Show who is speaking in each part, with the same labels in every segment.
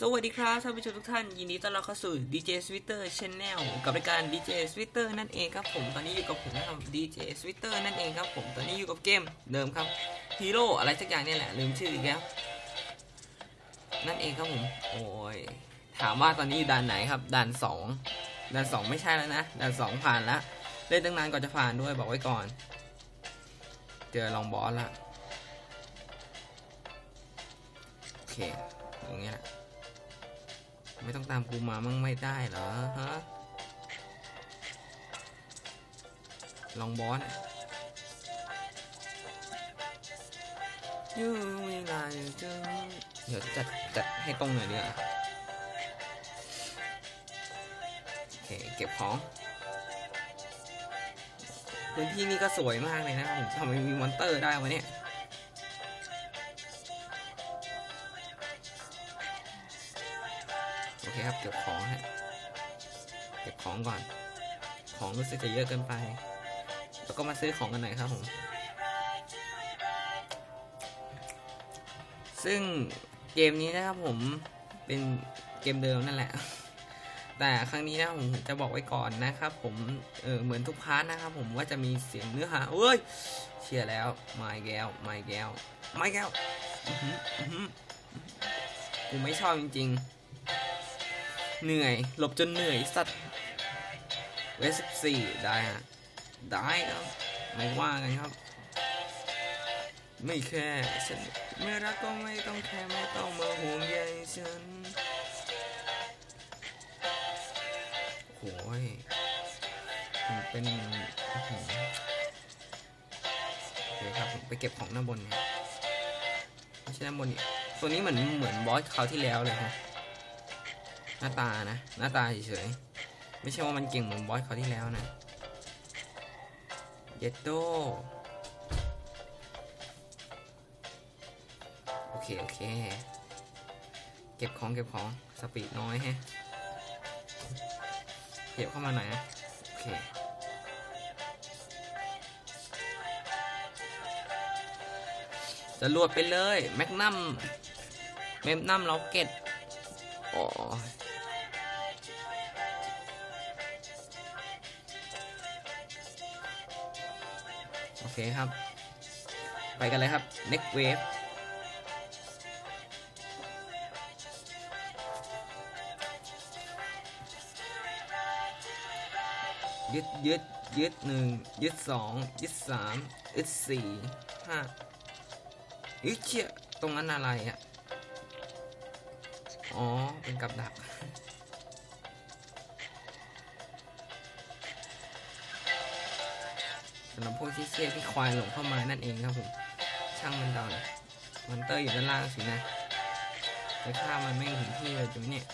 Speaker 1: สวัสดีครับท่านผู้ชมทุกท่านยินดีต้อนรับเข้าสู่ DJ Sweater Channel กับรายการ DJ Sweater นั่นเองครับผมตอนนี้อยู่กับผมนะครับ DJ Sweater นั่นเองครับผมตอนนี้อยู่กับเกมเดิมครับฮีโร่อะไรสักอย่างเนี่ยแหละลืมชื่ออีกแล้วนั่นเองครับผมโอ้ยถามว่าตอนนี้อยู่ด่านไหนครับด่านสองด่านสองไม่ใช่แล้วนะด่านสองผ่านแล้วเล่นตั้งนานก่อนจะผ่านด้วยบอกไว้ก่อน เจอลองบอสละโอเคอย่างเงี้ยแหละ ไม่ต้องตามกูมามั่งไม่ได้เหรอฮะลองบอสยูเวลายจึงเดี๋ยวจัดจัดให้ตรงหน่อยดีกว่าโอเคเก็บของพื้นที่นี่ก็สวยมากเลยนะผมทำไมมีมอนเตอร์ได้วะเนี่ย ครับ เก็บของฮะเก็บของก่อน ของรู้สึกจะเยอะเกินไป แล้วก็มาซื้อของกันหน่อยครับผม ซึ่งเกมนี้นะครับผมเป็นเกมเดิมนั่นแหละ แต่ครั้งนี้นะผมจะบอกไว้ก่อนนะครับ ผมเออเหมือนทุกพาร์ทนะครับผมว่าจะมีเสียงเนื้อหาเอ้ยเชียร์แล้วไม่แก้วไม่แก้วไม่แก้วอือหืออือหือกูไม่ชอบจริง ๆ เหนื่อยหลบจนเหนื่อยสัตว์เวสสิบสี่ได้ฮะได้ครับ ไม่ว่ากันครับ ไม่แค่ฉันไม่รักก็ไม่ต้องแค่ไม่ต้องมาห่วงใยฉันโอ้ยมันเป็นอื้อหือโอเคครับผมไปเก็บของหน้าบนเนี่ยไม่ใช่หน้าบนนี่ตัวนี้เหมือนเหมือนบอสคราวที่แล้วเลยฮะห น้าตานะ หน้าตาเฉยๆ ไม่ใช่ว่ามันเก่งเหมือนบอสเขาที่แล้วนะเยตโตโอเค โอเค เก็บของเก็บของสปีดน้อยแฮะเก็บเข้ามาหน่อยนะ โอเคจะรวดไปเลย แมกนัมเมมนัมล็อกเก็ตโอ้ เคครับ ไปกันเลยครับ next wave ยึดยึดยึดหนึ่งยึดสองยึดสามยึดสี่ห้ายึดเชี่ยตรงนั้นอะไรอะ อ๋อ เป็นกับดัก สำหรับพวกที่เชี่ยที่ควายหลงเข้ามานั่นเองครับผมช่างมันดอนมันเตอร์อยู่ด้านล่างสินะไปฆ่ามันไม่ถึงที่เลยจุ๊เนี่ย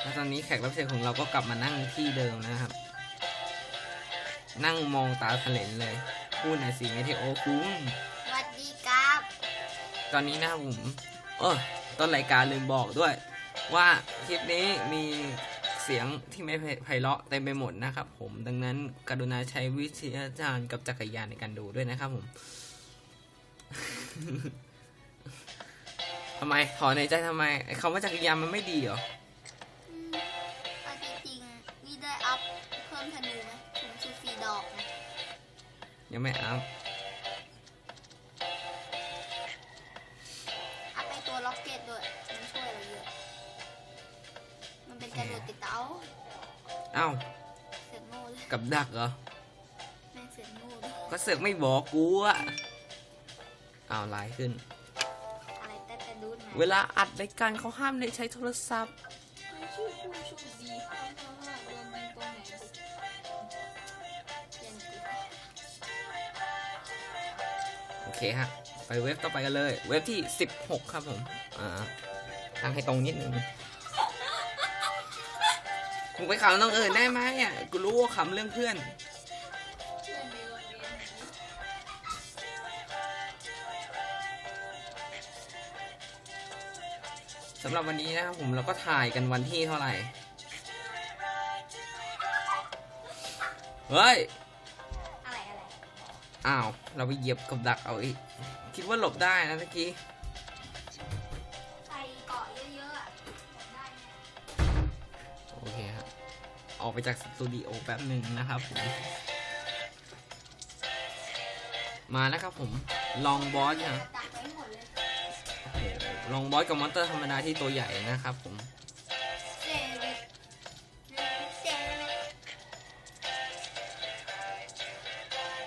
Speaker 1: แล้วตอนนี้แขกรับเชิญของเราก็กลับมานั่งที่เดิมนะครับ นั่งมองตาเถลนเลย พูดหน่อยสิเมเทโอคุ้ง
Speaker 2: สวัสดีครับ
Speaker 1: ตอนนี้นะครับผม เออต้นรายการลืมบอกด้วย ว่าคลิปนี้มีเสียงที่ไม่ไพเราะเต็มไปหมดนะครับ ผมดังนั้นกรุณาใช้วิทยาจารย์กับจักรยานในการดูด้วยนะครับผมทำไมถอนในใจทำไมไอ้คำว่าจักรยานมันไม่ดีเหรอ
Speaker 2: อืมเอาจริงๆนี่ได้อัพเพิ่มธนูไหมถึงสิบสี่ดอกนะ
Speaker 1: ยังไม่อัพ
Speaker 2: อัพาเอ้า
Speaker 1: เสื
Speaker 2: อกโง่เลย
Speaker 1: กับดักเหรอ
Speaker 2: แม่งเสือกโง่ด้วย
Speaker 1: ก็เสือกไม่บอกกูอะอ้าวไลน์ขึ้น
Speaker 2: อะไรแต่แต่ดูดมา
Speaker 1: เวลาอัดรายการเขาห้ามได้ใช้โทรศัพท์
Speaker 3: ไม่ชื่อผู้โชคดีข้างข้างล่างเรามีตรงไหนบุก
Speaker 2: เรียนกู
Speaker 1: โอเคฮะ ไปเว็บต่อไปกันเลย เว็บที่ 16 ครับผม อ่าทางให้ตรงนิดนึง มึงไปขำน้องเอิญได้ไหมอะกูรู้ว่าขำเรื่องเพื่อน
Speaker 3: เพื่อนในโรงเรียนนี้
Speaker 1: สำหรับวันนี้นะครับผมเราก็ถ่ายกันวันที่เท่าไหร่ เฮ้ย
Speaker 2: อะไรอะไร
Speaker 1: อ้าว เราไปเหยียบกับดักเอาอีก คิดว่าหลบได้นะเมื่อกี้
Speaker 2: ออ
Speaker 1: กไปจากสตูดิโอแป๊บหนึ่งนะครับผม มาแล้วครับผมลองบอสนะ
Speaker 2: ลย
Speaker 1: โอ้โหลองบอสกับมอนเตอร์ธรรมดาที่ตัวใหญ่นะครับผม
Speaker 2: เซเว่นเซเว่น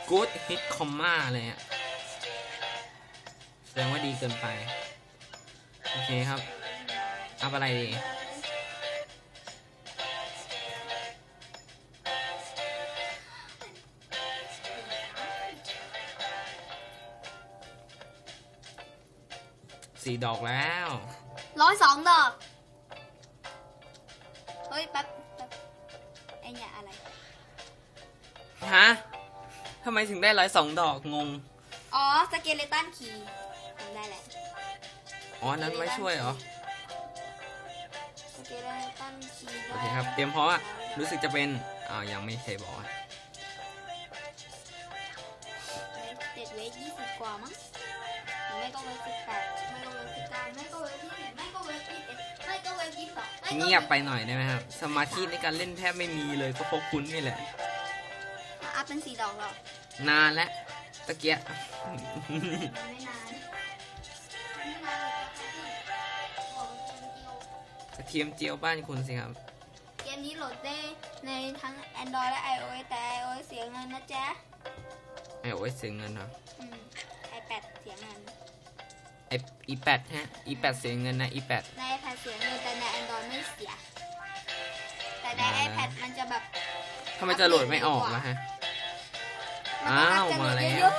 Speaker 1: Good Hit Comma เลยอะแสดงว่าดีเกินไป โอเคครับอัพอะไรดี สี่ดอกแล้ว
Speaker 2: ร้อยสองดอก เฮ้ยแป๊บแป๊บไอเนี่ยอะไร
Speaker 1: ฮะทำไมถึงได้ร้อยสองดอกงง
Speaker 2: อ๋อสเกเลตันคีย์ทำได้แหละ
Speaker 1: อ๋อนั้นไว้ช่วยเหรอ
Speaker 2: สเกเลตันคีย์
Speaker 1: โอเคครับ เตรียมพร้อมอะรู้สึกจะเป็นอ่าวยังไม่เคยบอกอะ
Speaker 2: เจ็ดเวทยี่สิบกว่ามั้งหรือไม่ ก็เวทสิบแปดไม่ก็เวทสิบเก้าไม่ก็เวทยี่สิบไม่ก็เวทยี่สิบเอ็ดไม่ก็เวทยี่สิบสองไม่ก็วท
Speaker 1: เงียบไปหน่อยได้ไหมครับ สมาธิในการเล่นแทบไม่มีเลยก็เพราะคุณนี่แหละ
Speaker 2: อัพเป็นสี่ดอกหรอนา
Speaker 1: นแล้วตะเกีย
Speaker 2: มันไม่นานไม่นานเลยครับพี่บอกเลยเดียว
Speaker 1: กระเทียมเจียวบ้านคุณสิครับ
Speaker 2: เกมนี้โหลดได้ในทั้ง Android และ iOS แต่ iOS เสียเงินนะจ๊ะ
Speaker 1: ไอโอเอสเสียเงินเหรอ
Speaker 2: อืม iPad เสียเงิน
Speaker 1: ไออีแปดฮะอีแปดเสียเงินนะอีแปด
Speaker 2: ใน iPad เสียเงินแต่ใน Android ไม่เสีย แต่ใน
Speaker 1: อ่า
Speaker 2: iPad มันจะแบบ
Speaker 1: ทำไมจะโหลดไม่ออกล่ะฮะ อ้าว
Speaker 2: นก็
Speaker 1: มา
Speaker 2: จะ
Speaker 1: แล้ว
Speaker 2: เยอะ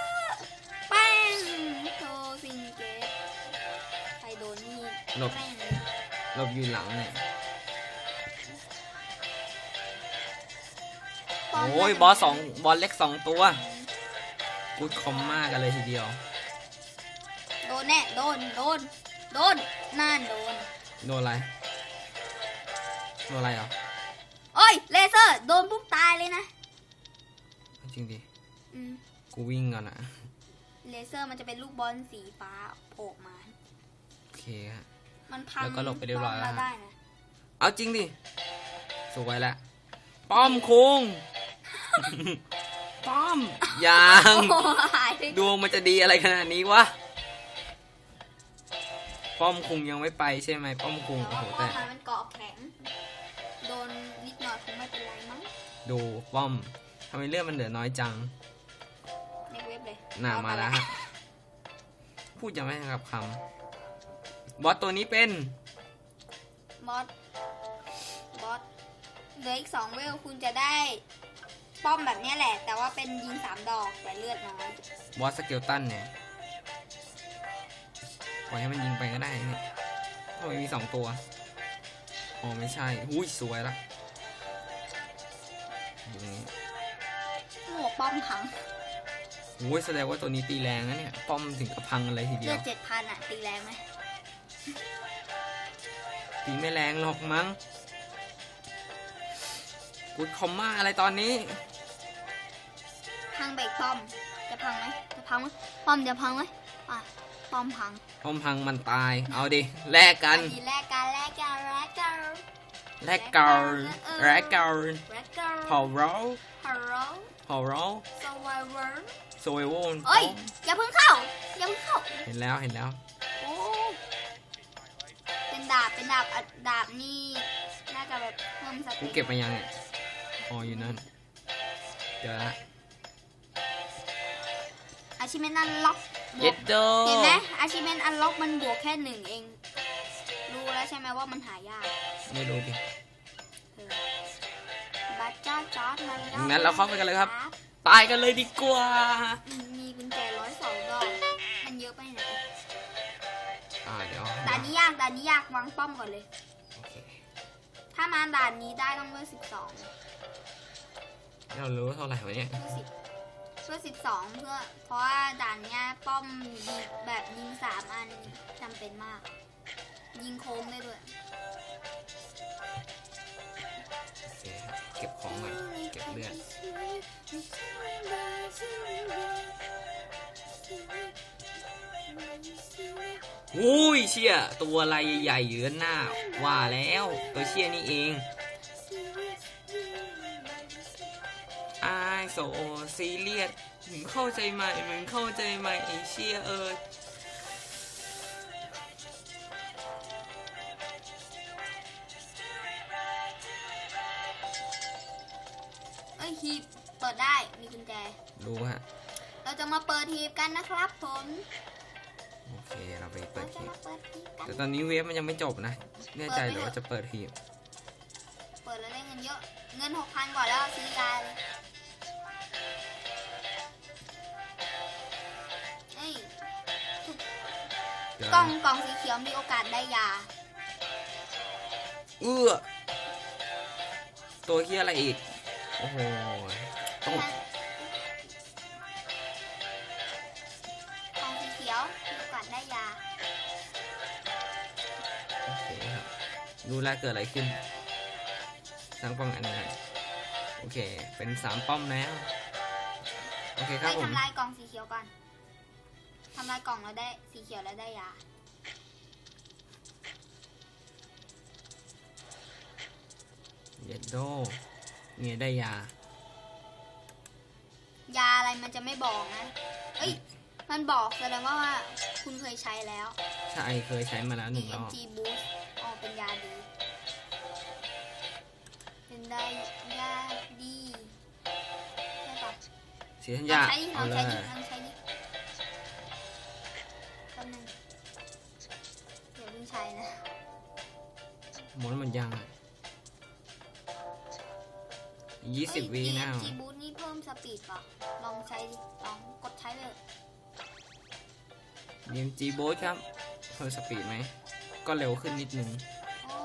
Speaker 2: ๆแป้งโชว์ซิงเกตใครโดนนี่
Speaker 1: หลบ
Speaker 2: แม่ง
Speaker 1: หลบอยู่หลังเนี่ย
Speaker 2: ป้ม
Speaker 1: โอ้ย
Speaker 2: น่าจะ
Speaker 1: บอสสองบอสเล็กสองตัว กูดคอมมากกันเลยทีเดียว
Speaker 2: โด นแน่ โดน โดน โดนนั่นโดน
Speaker 1: โดนอะไร โดนอะไรเหรอ
Speaker 2: โอ้ย เลเซอร์ โดนปุ๊บตายเลยนะ
Speaker 1: จริงดิ
Speaker 2: อืม
Speaker 1: กูวิ่งก่อนอะ
Speaker 2: เลเซอร์มันจะเป็นลูกบอลสีฟ้าโผล่มา
Speaker 1: โอเคฮะ
Speaker 2: มันพัง
Speaker 1: แล้วก็หลบไปเรียบร้อยแล้ว
Speaker 2: ป้มได้นะ
Speaker 1: เอาจริงดิ สวยแล้วป้อมคุงป้อม ยัง
Speaker 2: โอ้หายไป
Speaker 1: ดวงมันจะดีอะไรขนาดนี้วะ ป้อมคุงยังไม่ไปใช่ไหมป้อมคุงโอ้โห
Speaker 2: แต่
Speaker 1: แต่
Speaker 2: ว่ามันเกาะแข็ง โดนนิดหน่อยคงไม่เป็นไรมั้ง
Speaker 1: ดูป้อมทำไมเลือดมันเหลือน้อยจัง
Speaker 2: ในเว็บเลย
Speaker 1: หน้ามาแล้วฮะพูดยังไม่ทันกับคำบอสตัวนี้เป็น
Speaker 2: บอสบอสเหลืออีกสองเวลคุณจะได้ป้อมแบบเนี้ยแหละ แต่ว่าเป็นยิงสามดอกแต่เลือดน้อย
Speaker 1: บอสสเกลตันเนี่ยป ล่อยให้มันยิงไปก็ได้นี่ทำไมมีสองตัว อ๋อไม่ใช่อุ้ยสวยละอย่างนี้
Speaker 2: หัวป้อมพัง
Speaker 1: อุ้ยแสดงว่าตัวนี้ตีแรงนะเนี่ย ป้อมถึงกับพังอะไรทีเดี
Speaker 2: เลื
Speaker 1: ย
Speaker 2: อ
Speaker 1: ว
Speaker 2: ดเจ็ดพันอะตีแรงไหม
Speaker 1: ตีไม่แรงหรอกมั้งกุดคอมมาอะไรตอนนี้
Speaker 2: พังเบรกป้อม จะพังไหมจะพังไหมป้อมจะพังไหมอะ ป้อมพัง
Speaker 1: ป้อมพังมันตาย เอาดิ แลกกัน
Speaker 2: อันนี้แลกกันแลกกันแลกกัน
Speaker 1: แลกกันแลกกัน
Speaker 2: แลกกัน
Speaker 1: พาวเวอร์
Speaker 2: ฮัลโหล
Speaker 1: พาวเวอร์
Speaker 2: สวายเวอร์
Speaker 1: โซเวโวน
Speaker 2: เอ้ย อย่าเพิ่งเข้า อย่าเพิ่งเข้า
Speaker 1: เห็นแล้วเห็นแล้ว
Speaker 2: โอ้ เป็นดาบ เป็นดาบอะดาบนี่ น่าจะแบบเพิ่มส
Speaker 1: กู
Speaker 2: ติ
Speaker 1: เก็บมายังเนี่ยอ๋ออยู่นั่น เดี๋ยวนะ
Speaker 2: อาชิเมนอันล็อกบ
Speaker 1: เย็
Speaker 2: วก
Speaker 1: ดโด
Speaker 2: เห็นไหมอาชิเมนอันล็อกมันบวกแค่หนึ่งเอง รู้แล้วใช่ไหมว่ามันหายาก
Speaker 1: ไม่รู้ดิ
Speaker 2: เออบัตจ้าจอร์ดมัน
Speaker 1: งั้นเราเข้าไปกันเลยครับ ตายกันเลยดีกว่า
Speaker 2: อืมมีกุญแจร้อยสองดอก มันเยอะไปไหน
Speaker 1: อ่าเดี๋ยว
Speaker 2: ด่านนี้ยากด่านนี้ยากวางป้อมก่อนเลย
Speaker 1: โอเค
Speaker 2: ถ้ามาด่านนี้ได้ต้องเบอร์สิบสอง
Speaker 1: เรารู้เท่าไหร่วะเนี่ย
Speaker 2: เบอร์สิบ พื่อ 12 เพื่อ เพราะว่าด่านเนี้ยป้อมแบบยิงสามอันจำเป็นมาก ยิงโค้งได้ด้วย
Speaker 1: เก็บของก่อนเก็บเลือดอุ้ยเชี่ยตัวอะไรใหญ่ๆอยู่ด้านหน้า ว่าแล้วตัวเชี่ยนี่เอง ไอโซซีเรียสมึงเข้าใจไหมมึงเข้าใจไหมไอเชี่ยเอ้ย
Speaker 2: เอ้ยฮีบเปิดได้มีกุญแจ
Speaker 1: รู้ฮะ
Speaker 2: เราจะมาเปิดฮีบกันนะครับผม
Speaker 1: โอเค เราไปเปิ
Speaker 2: เรา
Speaker 1: ด
Speaker 2: จะ
Speaker 1: หีบ
Speaker 2: มาเปิดฮีบกัน
Speaker 1: แต่ตอนนี้เวฟมันยังไม่จบนะ แน่ใจเหรือว่าจะเปิดหีบ
Speaker 2: เปิดแล้วได้เงินเยอะ เงินหกพันกว่าแล้วซื้อยาเลย กล่อง
Speaker 1: นะ
Speaker 2: กล่องสีเขียวมีโอกาสได้ยา
Speaker 1: เอื้อตัวเฮียอะไรอีก โอ้โหต้อง
Speaker 2: กล่องสีเขียวมีโอกาสได้ยา
Speaker 1: โอเคครับดูแลวเกิดอะไรขึ้นสร้างป้องอันนี้โอเค เป็นสามป้อมแล้ว โอเคค
Speaker 2: ไป
Speaker 1: รับผม
Speaker 2: ทำลายกล่องสีเขียวก่อน ทำลายกล่องแล้วได้สีเขียวแล้วได้ยา
Speaker 1: เย็ดโดเนี่ยได้ยา
Speaker 2: ยาอะไรมันจะไม่บอกนะ เอ้ย มันบอกแสดงว่าคุณเคยใช้แล้ว
Speaker 1: ใช่เคยใช้มาแล้วหนึ่งรอบ
Speaker 2: EMG boost อ๋อเป็นยาดี เป็นได้ยาดีใช่ปะ
Speaker 1: สีธัญ
Speaker 2: ล
Speaker 1: ญา
Speaker 2: องใช้ดิล
Speaker 1: เอา
Speaker 2: อง
Speaker 1: เล
Speaker 2: ใช้
Speaker 1: ย
Speaker 2: ดิลองใช้ดิ ใช้นะ
Speaker 1: หมดมันยังยี่สิบ
Speaker 2: เอ้
Speaker 1: วี
Speaker 2: ย
Speaker 1: นะ
Speaker 2: EMG boost นี่เพิ่มสปีดป่ะ ลองใช้ดิลองกดใช้เลย
Speaker 1: เอ็มจีโบสครับ เพิ่มสปีดไหม ก็เร็วขึ้นนิดนึง
Speaker 2: โอ้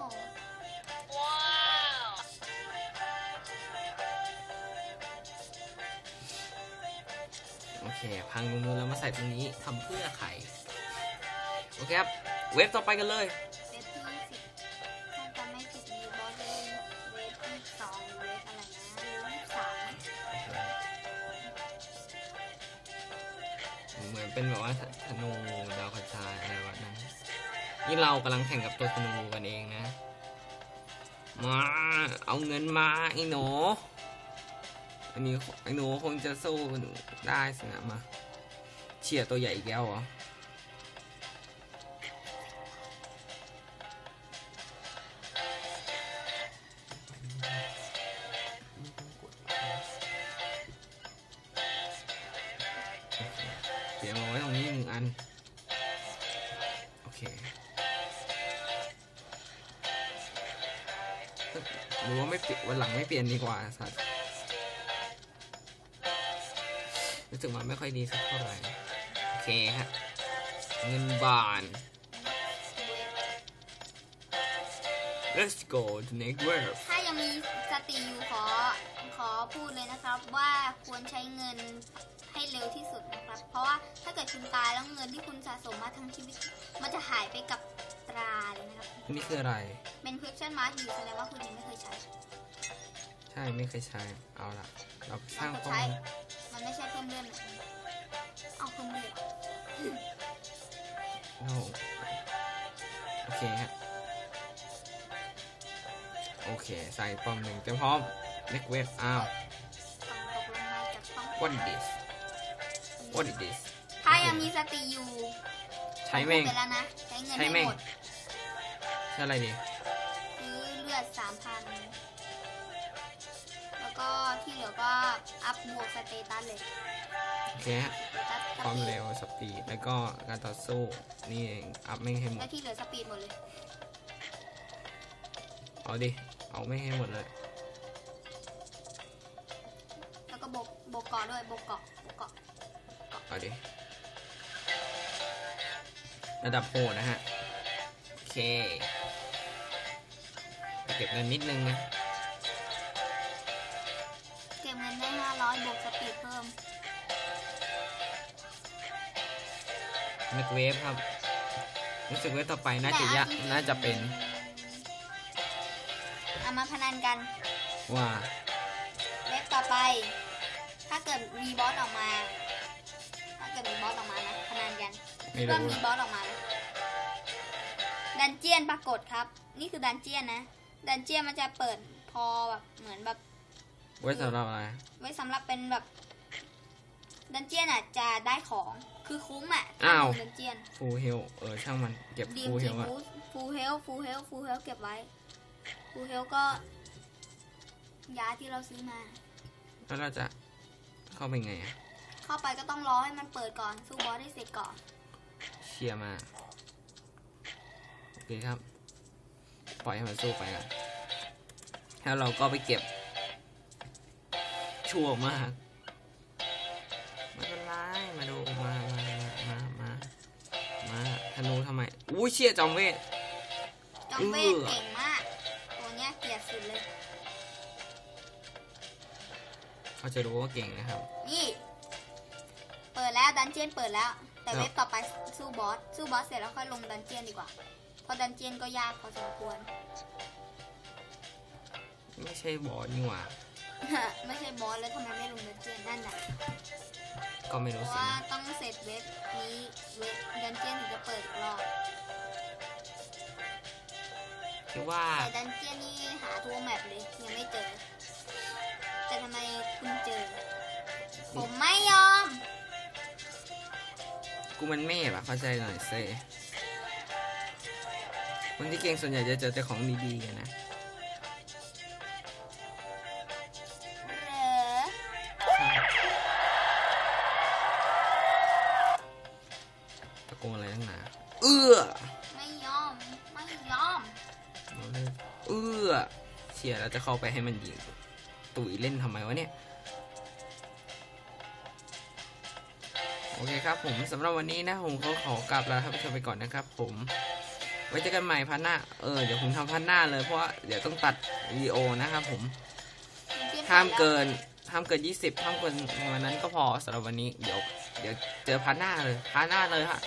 Speaker 1: โอเค พังตรงนู้นแล้วมาใส่ตรงนี้ทำเพื่อไขโอเคครับ เว็บต่อไปกันเลย
Speaker 2: เวฟที่สิบถ้าจำไม่ผิดมีบอสเวฟเวฟที่สองเวฟอะไรนะเวฟที่สาม
Speaker 1: เหมือนเป็นแบบว่าธนูดาวกระจายอะไรแบบนั้นนี่เรากำลังแข่งกับตัวธนูกันเองนะ มาเอาเงินมาไอ้หนูอันนี้ไอ้หนูคงจะสู้ได้สินะมาเชียร์ตัวใหญ่อีกแล้วเหรอ สียงเอาไว้ตรงนี้หนึ่งอัน โอเคหรือว่าไม่เปลี่ยนวันหลังไม่เปลี่ยนดีกว่าสัตว์รู้สึกมันไม่ค่อยดีสักเท่าไหร่ โอเคฮะ เงินบาน let's go to next wave
Speaker 2: ถ้ายังมีสติอยู่ขอ ขอพูดเลยนะครับว่าควรใช้เงิน ให้เร็วที่สุดนะครับ เพราะว่าถ้าเกิดคุณตายแล้วเงินที่คุณสะสมมาทั้งชีวิต มันจะหายไปกับตราเลยนะครับ
Speaker 1: นี่คืออะไร
Speaker 2: เป็น question mark อยู่แสดงว่าคุณยังไม่เคยใช้
Speaker 1: ใช่ไม่เคยใช้ เอาละเราสร้าง
Speaker 2: เรา
Speaker 1: ป้อ
Speaker 2: ใช้
Speaker 1: ม
Speaker 2: มันไม่ใช่เพิ่มเลื่อนนะเอาเพิ่มเลื่อน
Speaker 1: โอ้โอเคฮะโอเค ใส่ป้อมหนึ่งเต็มพร้อม next wave อ้าว
Speaker 2: ต้องตกลงมาจากท้อง
Speaker 1: what is this what is this
Speaker 2: ถ้ายังมีสติอยู่
Speaker 1: ใช้แม่ง
Speaker 2: พูดไปแล้วนะ ใช้เงิน
Speaker 1: ใช้
Speaker 2: ให้
Speaker 1: แม่ง
Speaker 2: หมด
Speaker 1: ใช่อะไรดี
Speaker 2: ซื้อเลือดสามพันแล้วก็ที่เหลือก็อัพบวกสเตตัสเลย
Speaker 1: โอเคฮะ
Speaker 2: สเตตัสส
Speaker 1: ความ
Speaker 2: ปีด
Speaker 1: เร็วสปีด แล้วก็การต่อสู้ นี่เองอัพไม่ให้หม
Speaker 2: แล้
Speaker 1: ด
Speaker 2: วที่เหลือสปีดหมดเลย
Speaker 1: เอาดิ เอาไม่ให้หมดเลย
Speaker 2: แล้วก็บวกบวกเกาะด้วยบวกเกาะบวกเกาะ
Speaker 1: เอาดิ ระดับโหดนะฮะ โอเค เก็บเงินนิดนึงนะ
Speaker 2: เก็บเงินได้ห้าร้อยบวกสปีดเพิ่ม
Speaker 1: นึกเวฟครับ รู้สึกเวฟต่อไปน่าจะยะ
Speaker 2: แต่เอาจริงๆ
Speaker 1: น่าจะเป็น
Speaker 2: เอามาพนันกัน
Speaker 1: ว่า
Speaker 2: เว็บต่อไป ถ้าเกิดมีบอสออกมาถ้าเกิดมีบอสออกมานะพนันกัน
Speaker 1: ไม่
Speaker 2: คิดว่า
Speaker 1: รู้
Speaker 2: มีบอสออกมาไหมดันเจียนปรากฏครับ นี่คือดันเจียนนะ ดันเจียนมันจะเปิดพอแบบเหมือนแบบ
Speaker 1: ไว้สำหรับอะไร
Speaker 2: ไว้สำหรับเป็นแบบ ดันเจียนอะจะได้ของคือคุ้มอะ
Speaker 1: อ้าว
Speaker 2: ดันเจียน
Speaker 1: ฟูเฮลเออช่างมันเก็บ
Speaker 2: ดี
Speaker 1: ฟู
Speaker 2: ม
Speaker 1: เฮ
Speaker 2: จี
Speaker 1: ลอะ
Speaker 2: ฟูฟูเฮลฟูเฮลฟูเฮลเก็บไว้ฟูเฮลก็ ยาที่เราซื้อมา
Speaker 1: แล้วเราจะเข้าไปไงอะ
Speaker 2: เข้าไปก็ต้องรอให้มันเปิดก่อนสู้บอสได้เสร็จก่อน
Speaker 1: เชียร์มา โอเคครับ ปล่อยให้มันสู้ไปกันแล้วเราก็ไปเก็บ ชั่วมากไม่เป็นไรมาดูมามามามามาธนูทำไมอู้เชี่ยจอมเวท
Speaker 2: จอมเวท
Speaker 1: เออ
Speaker 2: เก่งมากตัวเนี้ยเกลียดสุดเลย
Speaker 1: เขาจะรู้ว่าเก่งนะครับ
Speaker 2: นี่เปิดแล้วดันเจียนเปิดแล้ว แต่
Speaker 1: ครับ
Speaker 2: เว็บต่อไปสู้บอส สู้บอสเสร็จแล้วค่อยลงดันเจียนดีกว่า เพราะดันเจียนก็ยากพอสมควร
Speaker 1: ไม่ใช่บอสนี่หว่า
Speaker 2: ไม่ใช่บอสแล้วทำไมไม่ลงดันเจียนนั่นแหละ
Speaker 1: ก็ไม่
Speaker 2: เพ
Speaker 1: รู้
Speaker 2: ราะ
Speaker 1: สิ
Speaker 2: ว่า
Speaker 1: นะ
Speaker 2: ต้องเสร็จเว็บนี้เว็บดันเจียนถึงจะเปิดอีกรอบ
Speaker 1: คือว่า
Speaker 2: แต่ดันเจียนนี่หาทั่วแมปเลยยังไม่เจอ แต่ทำไมคุณเจอ ผมไม่ยอม
Speaker 1: กูมันเมฆอะเข้าใจหน่อยเซ่คนที่เก่งส่วนใหญ่จะเจอแต่ของดีๆกันนะ
Speaker 2: เหรอ
Speaker 1: ใช่ตะโกนอะไรตั้งนานเอื้อ
Speaker 2: ไม่ยอม ไม่ยอม
Speaker 1: เอาเลยเอื้อเชียร์เราจะเข้าไปให้มันยิงตุ๋ยเล่นทำไมวะเนี่ย เคครับผมสำหรับวันนี้นะผมก็ขอกลับลาท่านผู้ชมไปก่อนนะครับ ผม ไว้เจอกันใหม่พันหน้า เออเดี๋ยวผมทำพันหน้าเลยเพราะว่าเดี๋ยวต้องตัดวิดีโอนะครับผมห้ามเกินห้ามเกิน 20ห้ามเกินวันนั้นก็พอสำหรับวันนี้เดี๋ยว เดี๋ยวเจอพาร์ทหน้าเลยพาร์ทหน้าเลยฮะ